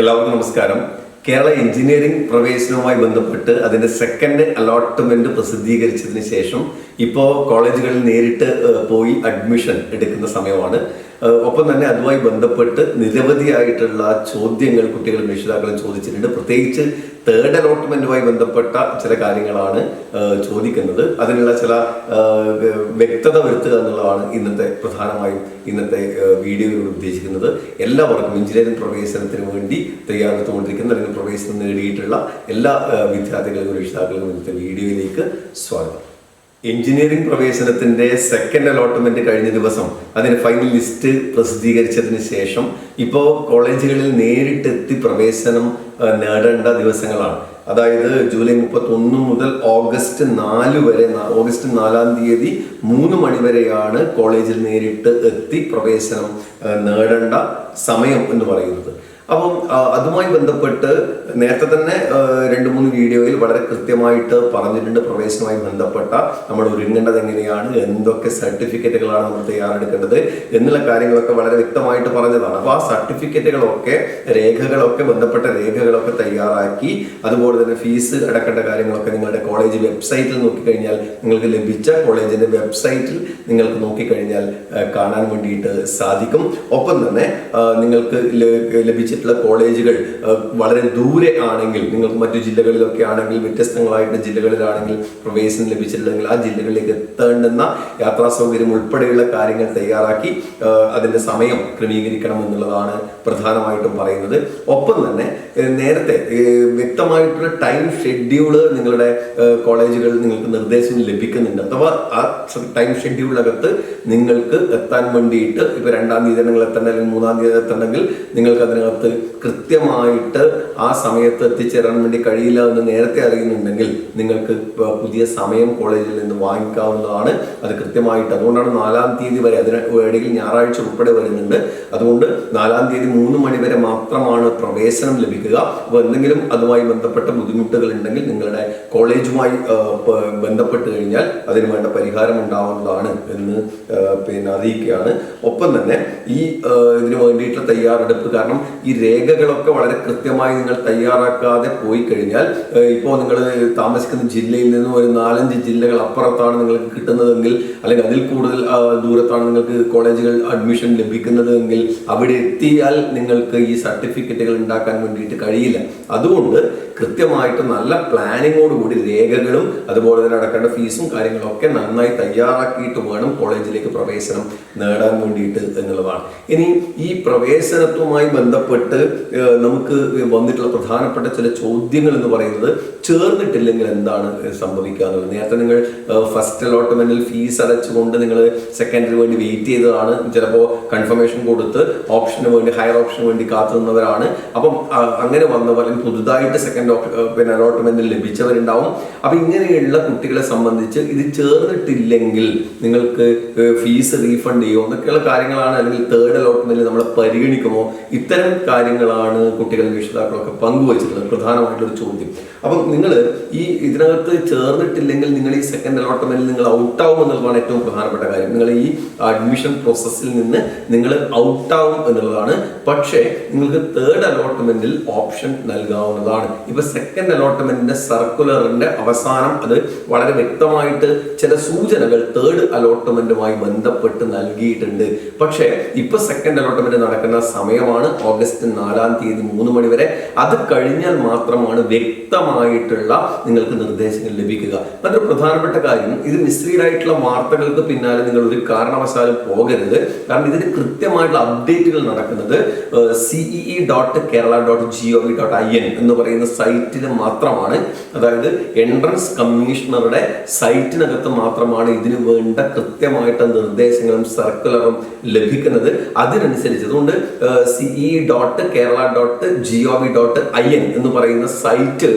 എല്ലാവർക്കും നമസ്കാരം. കേരള എഞ്ചിനീയറിംഗ് പ്രവേശനവുമായി ബന്ധപ്പെട്ട് അതിന്റെ സെക്കൻഡ് അലോട്ട്മെന്റ് പ്രസിദ്ധീകരിച്ചതിന് ശേഷം ഇപ്പോൾ കോളേജുകളിൽ നേരിട്ട് പോയി അഡ്മിഷൻ എടുക്കുന്ന സമയമാണ്. ഒപ്പം തന്നെ അതുമായി ബന്ധപ്പെട്ട് നിരവധിയായിട്ടുള്ള ചോദ്യങ്ങൾ കുട്ടികളും രക്ഷിതാക്കളും ചോദിച്ചിട്ടുണ്ട്. പ്രത്യേകിച്ച് തേർഡ് അലോട്ട്മെന്റുമായി ബന്ധപ്പെട്ട ചില കാര്യങ്ങളാണ് ചോദിക്കുന്നത്. അതിനുള്ള ചില വ്യക്തത വരുത്തുക എന്നുള്ളതാണ് ഇന്നത്തെ പ്രധാനമായും ഇന്നത്തെ വീഡിയോയിൽ ഉദ്ദേശിക്കുന്നത്. എല്ലാവർക്കും എഞ്ചിനീയറിംഗ് പ്രവേശനത്തിന് വേണ്ടി തയ്യാറെടുത്തുകൊണ്ടിരിക്കുന്ന അല്ലെങ്കിൽ പ്രവേശനം നേടിയിട്ടുള്ള എല്ലാ വിദ്യാർത്ഥികൾക്കും രക്ഷിതാക്കൾക്കും ഇന്നത്തെ വീഡിയോയിലേക്ക് സ്വാഗതം. എഞ്ചിനീയറിംഗ് പ്രവേശനത്തിന്റെ സെക്കൻഡ് അലോട്ട്മെന്റ് കഴിഞ്ഞ ദിവസം അതിന് ഫൈനൽ ലിസ്റ്റ് പ്രസിദ്ധീകരിച്ചതിന് ശേഷം ഇപ്പോൾ കോളേജുകളിൽ നേരിട്ടെത്തി പ്രവേശനം നേടേണ്ട ദിവസങ്ങളാണ്. അതായത് ജൂലൈ മുപ്പത്തി ഒന്ന് മുതൽ ഓഗസ്റ്റ് നാല് വരെ ഓഗസ്റ്റ് നാലാം തീയതി മൂന്ന് മണി വരെയാണ് കോളേജിൽ നേരിട്ട് എത്തി പ്രവേശനം നേടേണ്ട സമയം എന്ന് പറയുന്നത്. അപ്പം അതുമായി ബന്ധപ്പെട്ട് നേരത്തെ തന്നെ രണ്ട് മൂന്ന് വീഡിയോയിൽ വളരെ കൃത്യമായിട്ട് പറഞ്ഞിട്ടുണ്ട് പ്രവേശനവുമായി ബന്ധപ്പെട്ട നമ്മൾ ഒരുങ്ങേണ്ടത് എങ്ങനെയാണ് എന്തൊക്കെ സർട്ടിഫിക്കറ്റുകളാണ് നമ്മൾ തയ്യാറെടുക്കേണ്ടത് എന്നുള്ള കാര്യങ്ങളൊക്കെ വളരെ വ്യക്തമായിട്ട് പറഞ്ഞതാണ്. അപ്പോൾ ആ സർട്ടിഫിക്കറ്റുകളൊക്കെ രേഖകളൊക്കെ ബന്ധപ്പെട്ട രേഖകളൊക്കെ തയ്യാറാക്കി അതുപോലെ തന്നെ ഫീസ് അടക്കേണ്ട കാര്യങ്ങളൊക്കെ നിങ്ങളുടെ കോളേജ് വെബ്സൈറ്റിൽ നോക്കിക്കഴിഞ്ഞാൽ നിങ്ങൾക്ക് ലഭിച്ച കോളേജിന്റെ വെബ്സൈറ്റിൽ നിങ്ങൾക്ക് നോക്കിക്കഴിഞ്ഞാൽ കാണാൻ വേണ്ടിയിട്ട് സാധിക്കും. ഒപ്പം തന്നെ നിങ്ങൾക്ക് ല- ലഭിച്ചിട്ടുള്ള കോളേജുകൾ വളരെ ദൂരെ ആണെങ്കിൽ നിങ്ങൾക്ക് മറ്റു ജില്ലകളിലൊക്കെ ആണെങ്കിൽ വ്യത്യസ്തങ്ങളായിട്ട് ജില്ലകളിലാണെങ്കിൽ പ്രവേശനം ലഭിച്ചിട്ടുണ്ടെങ്കിൽ ആ ജില്ലകളിലേക്ക് എത്തേണ്ടുന്ന യാത്രാ സൗകര്യം ഉൾപ്പെടെയുള്ള കാര്യങ്ങൾ തയ്യാറാക്കി അതിന്റെ സമയം ക്രമീകരിക്കണം എന്നുള്ളതാണ് പ്രധാനമായിട്ടും പറയുന്നത്. ഒപ്പം തന്നെ നേരത്തെ വ്യക്തമായിട്ടുള്ള ടൈം ഷെഡ്യൂൾ നിങ്ങളുടെ കോളേജുകളിൽ നിങ്ങൾക്ക് നിർദ്ദേശം ലഭിക്കുന്നുണ്ട്. അഥവാ ആ ടൈം ഷെഡ്യൂളിനകത്ത് നിങ്ങൾക്ക് എത്താൻ വേണ്ടിയിട്ട് ഇപ്പൊ രണ്ടാം തീയതി നിങ്ങൾ എത്തണ്ടെങ്കിൽ മൂന്നാം തീയതി എത്തണമെങ്കിൽ നിങ്ങൾക്ക് അതിനകത്ത് കൃത്യമായിട്ട് ആ സമയത്ത് എത്തിച്ചേരാൻ വേണ്ടി കഴിയില്ല എന്ന് നേരത്തെ അറിയുന്നുണ്ടെങ്കിൽ നിങ്ങൾക്ക് പുതിയ സമയം കോളേജിൽ നിന്ന് വാങ്ങിക്കാവുന്നതാണ്. അത് കൃത്യമായിട്ട് അതുകൊണ്ടാണ് നാലാം തീയതി വരെ അതിന് ഇടയിൽ ഞായറാഴ്ച ഉൾപ്പെടെ വരുന്നുണ്ട്. അതുകൊണ്ട് നാലാം തീയതി മൂന്ന് മണി വരെ മാത്രമാണ് പ്രവേശനം ലഭിക്കുക. അപ്പോൾ എന്തെങ്കിലും അതുമായി ബന്ധപ്പെട്ട ബുദ്ധിമുട്ടുകൾ ഉണ്ടെങ്കിൽ നിങ്ങളുടെ കോളേജുമായി ബന്ധപ്പെട്ട് കഴിഞ്ഞാൽ അതിന് വേണ്ട പരിഹാരം ഉണ്ടാവുന്നതാണ് എന്ന് പിന്നെ അറിയിക്കുകയാണ്. ഒപ്പം തന്നെ ഈ ഇതിനു വേണ്ടിയിട്ടുള്ള തയ്യാറെടുപ്പ് കാരണം ഈ രേഖകളൊക്കെ വളരെ കൃത്യമായി നിങ്ങൾ തയ്യാറാക്കാതെ പോയി കഴിഞ്ഞാൽ ഇപ്പോൾ നിങ്ങൾ താമസിക്കുന്ന ജില്ലയിൽ നിന്നും ഒരു നാലഞ്ച് ജില്ലകൾ അപ്പുറത്താണ് നിങ്ങൾക്ക് കിട്ടുന്നതെങ്കിൽ അല്ലെങ്കിൽ അതിൽ കൂടുതൽ ദൂരത്താണ് നിങ്ങൾക്ക് കോളേജുകൾ അഡ്മിഷൻ ലഭിക്കുന്നതെങ്കിൽ അവിടെ എത്തിയാൽ നിങ്ങൾക്ക് ഈ സർട്ടിഫിക്കറ്റുകൾ ഉണ്ടാക്കാൻ വേണ്ടിയിട്ട് കഴിയില്ല. അതുകൊണ്ട് കൃത്യമായിട്ട് നല്ല പ്ലാനിങ്ങോട് കൂടി രേഖകളും അതുപോലെ തന്നെ അടക്കേണ്ട ഫീസും കാര്യങ്ങളൊക്കെ നന്നായി തയ്യാറാക്കിയിട്ട് വേണം കോളേജിലേക്ക് പ്രവേശനം നേടാൻ വേണ്ടിയിട്ട് എന്നുള്ളതാണ്. ഇനി ഈ പ്രവേശനത്വമായി ബന്ധപ്പെട്ട് നമുക്ക് വന്നിട്ടുള്ള പ്രധാനപ്പെട്ട ചില ചോദ്യങ്ങൾ എന്ന് പറയുന്നത് ചേർന്നിട്ടില്ലെങ്കിൽ എന്താണ് സംഭവിക്കുക എന്നുള്ളത്? നേരത്തെ നിങ്ങൾ ഫസ്റ്റ് അലോട്ട്മെന്റിൽ ഫീസ് അടച്ചുകൊണ്ട് നിങ്ങൾ സെക്കൻഡറി വേണ്ടി വെയിറ്റ് ചെയ്തതാണ്. ചിലപ്പോൾ കൺഫർമേഷൻ കൊടുത്ത് ഓപ്ഷന് വേണ്ടി ഹയർ ഓപ്ഷന് വേണ്ടി കാത്തു നിന്നവരാണ്. അപ്പം അങ്ങനെ വന്നവർ പുതുതായിട്ട് സെക്കൻഡ് പിന്നെ അലോട്ട്മെന്റിൽ ലഭിച്ചവരുണ്ടാവും. അപ്പൊ ഇങ്ങനെയുള്ള കുട്ടികളെ സംബന്ധിച്ച് ഇത് ചേർന്നിട്ടില്ലെങ്കിൽ നിങ്ങൾക്ക് ഫീസ് റീഫണ്ട് ചെയ്യുമോ എന്നൊക്കെയുള്ള കാര്യങ്ങളാണ് അല്ലെങ്കിൽ തേർഡ് അലോട്ട്മെന്റിൽ നമ്മൾ പരിഗണിക്കുമോ? ഇത്തരം കാര്യങ്ങളാണ് കുട്ടികൾ രക്ഷിതാക്കളൊക്കെ പങ്കുവച്ചിട്ടുള്ളത്. പ്രധാനമായിട്ടുള്ള ചോദ്യം. അപ്പം നിങ്ങൾ ഈ ഇതിനകത്ത് ചേർന്നിട്ടില്ലെങ്കിൽ നിങ്ങൾ ഈ സെക്കൻഡ് അലോട്ട്മെന്റിൽ നിങ്ങൾ ഔട്ട് ഔട്ടാവും എന്നുള്ളതാണ് ഏറ്റവും പ്രധാനപ്പെട്ട കാര്യം. നിങ്ങൾ ഈ അഡ്മിഷൻ പ്രോസസ്സിൽ നിന്ന് നിങ്ങൾ ഔട്ട് ആവും എന്നുള്ളതാണ്. പക്ഷേ നിങ്ങൾക്ക് തേർഡ് അലോട്ട്മെന്റിൽ ഓപ്ഷൻ നൽകാവുന്നതാണ്. ഇപ്പൊ സെക്കൻഡ് അലോട്ട്മെന്റിന്റെ സർക്കുലറിന്റെ അവസാനം അത് വളരെ വ്യക്തമായിട്ട് ചില സൂചനകൾ തേർഡ് അലോട്ട്മെന്റുമായി ബന്ധപ്പെട്ട് നൽകിയിട്ടുണ്ട്. പക്ഷേ ഇപ്പൊ സെക്കൻഡ് അലോട്ട്മെന്റ് നടക്കുന്ന സമയമാണ്. ഓഗസ്റ്റ് നാലാം തീയതി മൂന്ന് മണി വരെ. അത് കഴിഞ്ഞാൽ മാത്രമാണ് വ്യക്തമായിട്ടുള്ള നിങ്ങൾക്ക് നിർദ്ദേശങ്ങൾ ലഭിക്കുക. മറ്റൊരു പ്രധാനപ്പെട്ട കാര്യം ഇത് മിസ്ലീഡ് ആയിട്ടുള്ള വാർത്തകൾക്ക് പിന്നാലെ നിങ്ങൾ ഒരു കാരണവശാലും പോകരുത്. കാരണം ഇതിന് കൃത്യമായിട്ടുള്ള അപ്ഡേറ്റുകൾ നടക്കുന്നത് CEE dot Kerala dot G O V dot I N എന്ന് പറയുന്ന സൈറ്റിൽ മാത്രമാണ്. അതായത് എൻട്രൻസ് കമ്മീഷണറുടെ സൈറ്റിനകത്ത് മാത്രമാണ് ഇതിന് വേണ്ട കൃത്യമായിട്ട് നിർദ്ദേശങ്ങളും സർക്കുലറും ലഭിക്കുന്നത്. അതിനനുസരിച്ച് അതുകൊണ്ട് CE dot Kerala dot G O V dot I N എന്ന് പറയുന്ന സൈറ്റ്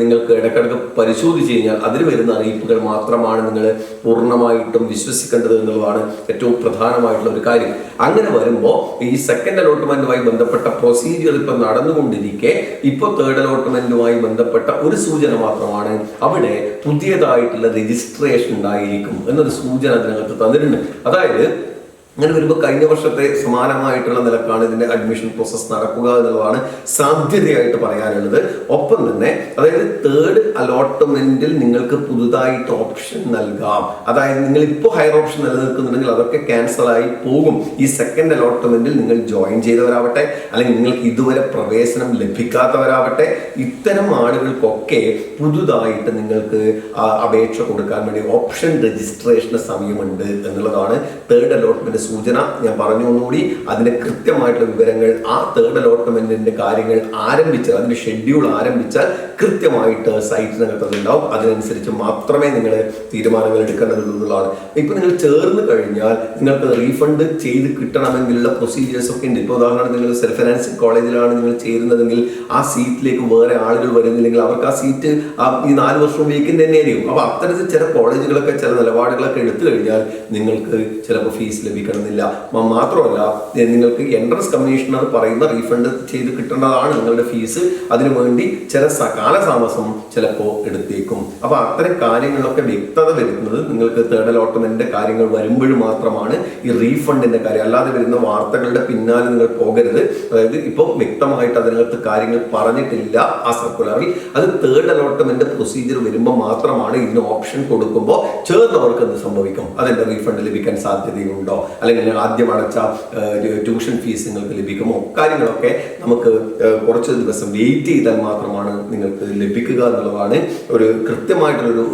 നിങ്ങൾക്ക് ഇടയ്ക്കിടയ്ക്ക് പരിശോധിച്ച് കഴിഞ്ഞാൽ അതിൽ വരുന്ന അറിയിപ്പുകൾ മാത്രമാണ് നിങ്ങൾ പൂർണമായിട്ടും വിശ്വസിക്കേണ്ടത് എന്നുള്ളതാണ് ഏറ്റവും പ്രധാനമായിട്ടുള്ള ഒരു കാര്യം. അങ്ങനെ വരുമ്പോൾ ഈ സെക്കൻഡ് അലോട്ട്മെന്റുമായി ബന്ധപ്പെട്ട പ്രൊസീജിയർ ഇപ്പൊ നടന്നുകൊണ്ടിരിക്കെ ഇപ്പോൾ തേർഡ് അലോട്ട്മെന്റുമായി ബന്ധപ്പെട്ട ഒരു സൂചന മാത്രമാണ് അവിടെ പുതിയതായിട്ടുള്ള രജിസ്ട്രേഷൻ ഉണ്ടായിരിക്കും എന്നൊരു സൂചന അതിനകത്ത് തന്നിട്ടുണ്ട്. അതായത് അങ്ങനെ വരുമ്പോൾ കഴിഞ്ഞ വർഷത്തെ സമാനമായിട്ടുള്ള നിലക്കാണ് ഇതിന്റെ അഡ്മിഷൻ പ്രോസസ്സ് നടക്കുക എന്നുള്ളതാണ് സാധ്യതയായിട്ട് പറയാനുള്ളത്. ഒപ്പം തന്നെ അതായത് തേർഡ് അലോട്ട്മെന്റിൽ നിങ്ങൾക്ക് പുതുതായിട്ട് ഓപ്ഷൻ നൽകാം. അതായത് നിങ്ങൾ ഇപ്പോൾ ഹയർ ഓപ്ഷൻ നിലനിൽക്കുന്നുണ്ടെങ്കിൽ അതൊക്കെ ക്യാൻസൽ ആയി പോകും. ഈ സെക്കൻഡ് അലോട്ട്മെന്റിൽ നിങ്ങൾ ജോയിൻ ചെയ്തവരാവട്ടെ അല്ലെങ്കിൽ നിങ്ങൾക്ക് ഇതുവരെ പ്രവേശനം ലഭിക്കാത്തവരാവട്ടെ ഇത്തരം ആളുകൾക്കൊക്കെ പുതുതായിട്ട് നിങ്ങൾക്ക് അപേക്ഷ കൊടുക്കാൻ വേണ്ടി ഓപ്ഷൻ രജിസ്ട്രേഷന് സമയമുണ്ട് എന്നുള്ളതാണ് തേർഡ് അലോട്ട്മെന്റ് സൂചന. ഞാൻ പറഞ്ഞു ഒന്നുകൂടി അതിന്റെ കൃത്യമായിട്ടുള്ള വിവരങ്ങൾ ആ തേർഡ് അലോട്ട്മെന്റിന്റെ കാര്യങ്ങൾ ആരംഭിച്ചാൽ അതിന്റെ ഷെഡ്യൂൾ ആരംഭിച്ചാൽ കൃത്യമായിട്ട് സൈറ്റിനകത്ത് അതുണ്ടാവും അതിനനുസരിച്ച് മാത്രമേ നിങ്ങൾ തീരുമാനങ്ങൾ എടുക്കേണ്ടതുള്ളതാണ്. ഇപ്പം നിങ്ങൾ ചേർന്ന് കഴിഞ്ഞാൽ നിങ്ങൾക്ക് റീഫണ്ട് ചെയ്ത് കിട്ടണമെങ്കിലുള്ള പ്രൊസീജിയേഴ്സ് ഒക്കെ ഉണ്ട്. ഇപ്പോൾ ഉദാഹരണം നിങ്ങൾ സെൽഫ് ഫിനാൻസിങ് കോളേജിലാണ് നിങ്ങൾ ചേരുന്നതെങ്കിൽ ആ സീറ്റിലേക്ക് വേറെ ആളുകൾ വരുന്നില്ലെങ്കിൽ അവർക്ക് ആ സീറ്റ് ഈ നാല് വർഷം വീക്കിന്റെ തന്നെയായിരിക്കും. അപ്പോൾ അത്തരത്തിൽ ചില കോളേജുകളൊക്കെ ചില നിലപാടുകളൊക്കെ എടുത്തു കഴിഞ്ഞാൽ നിങ്ങൾക്ക് ചിലപ്പോൾ ഫീസ് ലഭിക്കണമെന്നില്ല മ- മാത്രമല്ല നിങ്ങൾക്ക് എൻട്രൻസ് കമ്മീഷൻ കമ്മീഷണർ പറയുന്ന റീഫണ്ട് ചെയ്ത് കിട്ടേണ്ടതാണ് നിങ്ങളുടെ ഫീസ് അതിനു വേണ്ടി ചില കാലതാമസം ചിലപ്പോൾ എടുത്തേക്കും. അപ്പോൾ അത്തരം കാര്യങ്ങളൊക്കെ വ്യക്തത വരുന്നത് നിങ്ങൾക്ക് തേർഡ് അലോട്ട്മെന്റിന്റെ കാര്യങ്ങൾ വരുമ്പോഴും മാത്രമാണ് ഈ റീഫണ്ടിന്റെ കാര്യം. അല്ലാതെ വരുന്ന വാർത്തകളുടെ പിന്നാലെ നിങ്ങൾ പോകരുത്. അതായത് ഇപ്പോൾ വ്യക്തമായിട്ട് അതിനകത്ത് കാര്യങ്ങൾ പറഞ്ഞിട്ടില്ല ആ സർക്കുലറിൽ അത് തേർഡ് അലോട്ട്മെന്റ് പ്രൊസീജിയർ വരുമ്പോൾ മാത്രമാണ് ഇതിന് ഓപ്ഷൻ കൊടുക്കുമ്പോൾ ചേർന്നവർക്ക് എന്ത് സംഭവിക്കും? അതിന്റെ റീഫണ്ട് ലഭിക്കാൻ സാധ്യതയുണ്ടോ? അല്ലെങ്കിൽ ആദ്യം അടച്ച ട്യൂഷൻ ഫീസ് നിങ്ങൾക്ക് ലഭിക്കുമോ? കാര്യങ്ങളൊക്കെ നമുക്ക് കുറച്ച് ദിവസം വെയിറ്റ് ചെയ്താൽ മാത്രമാണ് നിങ്ങൾക്ക് ലഭിക്കുക എന്നുള്ളതാണ് ഒരു കൃത്യമായിട്ടുള്ളൊരു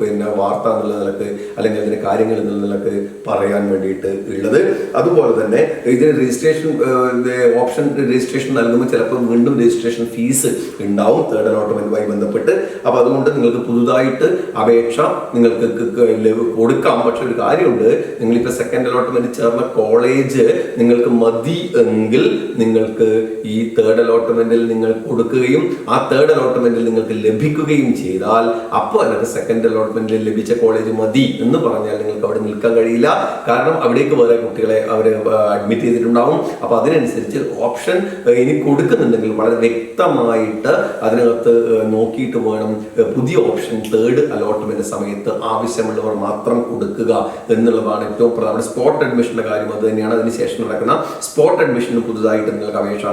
പിന്നെ വാർത്ത എന്നുള്ള നിലയ്ക്ക് അല്ലെങ്കിൽ അതിന്റെ കാര്യങ്ങൾ എന്നുള്ള നിലയ്ക്ക് പറയാൻ വേണ്ടിയിട്ട് ഉള്ളത്. അതുപോലെ തന്നെ ഇതിന് രജിസ്ട്രേഷൻ ഓപ്ഷൻ രജിസ്ട്രേഷൻ നൽകുമ്പോൾ ചിലപ്പോൾ വീണ്ടും രജിസ്ട്രേഷൻ ഫീസ് ഉണ്ടാവും തേർഡ് അലോട്ട്മെന്റുമായി ബന്ധപ്പെട്ട്. അപ്പോൾ അതുകൊണ്ട് നിങ്ങൾക്ക് പുതുതായിട്ട് അപേക്ഷ നിങ്ങൾക്ക് കൊടുക്കാം. പക്ഷെ ഒരു കാര്യമുണ്ട് നിങ്ങളിപ്പോ സെക്കൻഡ് അലോട്ട്മെന്റ് ചേർന്ന കോളേജ് നിങ്ങൾക്ക് മതി എങ്കിൽ നിങ്ങൾക്ക് ഈ തേർഡ് അലോട്ട്മെന്റിൽ നിങ്ങൾ കൊടുക്കുകയും ആ തേർഡ് അലോട്ട്മെന്റിൽ നിങ്ങൾക്ക് ലഭിക്കുകയും ചെയ്താൽ അപ്പോൾ എനിക്ക് സെക്കൻഡ് അലോട്ട്മെന്റിൽ ലഭിച്ച കോളേജ് മതി എന്ന് പറഞ്ഞാൽ നിങ്ങൾക്ക് അവിടെ നിൽക്കാൻ കഴിയില്ല. കാരണം അവിടേക്ക് വേറെ കുട്ടികളെ അവർ അഡ്മിറ്റ് ചെയ്തിട്ടുണ്ടാവും. അപ്പൊ അതിനനുസരിച്ച് ഓപ്ഷൻ ഇനി കൊടുക്കുന്നുണ്ടെങ്കിൽ വളരെ വ്യക്തമായിട്ട് അതിനകത്ത് നോക്കിയിട്ട് വേണം പുതിയ ഓപ്ഷൻ തേർഡ് അലോട്ട്മെന്റ് സമയത്ത് ആവശ്യമുള്ളവർ മാത്രം കൊടുക്കുക എന്നുള്ളതാണ് ഏറ്റവും പ്രധാന. സ്പോട്ട് അഡ്മിഷന്റെ കാര്യം അത് തന്നെയാണ്. അതിനുശേഷം നടക്കുന്ന സ്പോട്ട് അഡ്മിഷന് പുതുതായിട്ട് നിങ്ങൾക്ക് അപേക്ഷ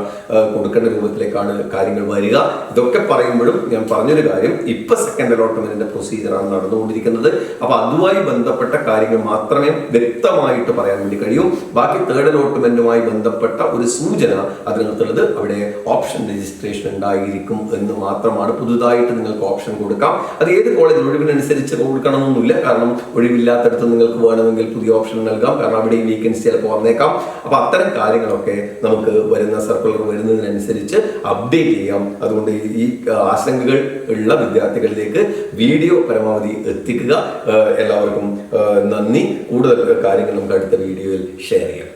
കൊടുക്കേണ്ട രൂപത്തിലേക്കാണ് കാര്യങ്ങൾ വരിക. ഇതൊക്കെ പറയുമ്പോഴും ഞാൻ പറഞ്ഞൊരു കാര്യം ഇപ്പൊ സെക്കൻഡ് അലോട്ട്മെന്റിന്റെ പ്രൊസീജിയറാണ് നടന്നുകൊണ്ടിരിക്കുന്നത്. അപ്പൊ അതുമായി ബന്ധപ്പെട്ട കാര്യങ്ങൾ മാത്രമേ വ്യക്തമായിട്ട് പറയാൻ വേണ്ടി കഴിയൂ. ബാക്കി തേർഡ് അലോട്ട്മെന്റുമായി ബന്ധപ്പെട്ട ഒരു സൂചന അതിനകത്തുള്ളത് അവിടെ ഓപ്ഷൻ രജിസ്ട്രേഷൻ ഉണ്ടായിരിക്കും എന്ന് മാത്രമാണ്. പുതുതായിട്ട് നിങ്ങൾക്ക് ഓപ്ഷൻ കൊടുക്കാം. അത് ഏത് കോളേജിൽ ഒഴിവിനനുസരിച്ച് കൊടുക്കണമെന്നില്ല കാരണം ഒഴിവില്ലാത്തടത്ത് നിങ്ങൾക്ക് വേണമെങ്കിൽ പുതിയ ഓപ്ഷൻ നൽകാം. കാരണം അവിടെ ഈ വേക്കൻസി ചിലപ്പോൾ വന്നേക്കാം. അപ്പൊ അത്തരം കാര്യങ്ങളൊക്കെ നമുക്ക് വരുന്ന സർക്കുലർ വരുന്നതിനനുസരിച്ച് അപ്ഡേറ്റ് ചെയ്യാം. അതുകൊണ്ട് ഈ ആശങ്കകൾ ഉള്ള വിദ്യാർത്ഥികളിലേക്ക് വീഡിയോ പരമാവധി എത്തിക്കുക. എല്ലാവർക്കും നന്ദി. കൂടുതൽ കാര്യങ്ങൾ നമുക്ക് അടുത്ത വീഡിയോയിൽ ഷെയർ ചെയ്യാം.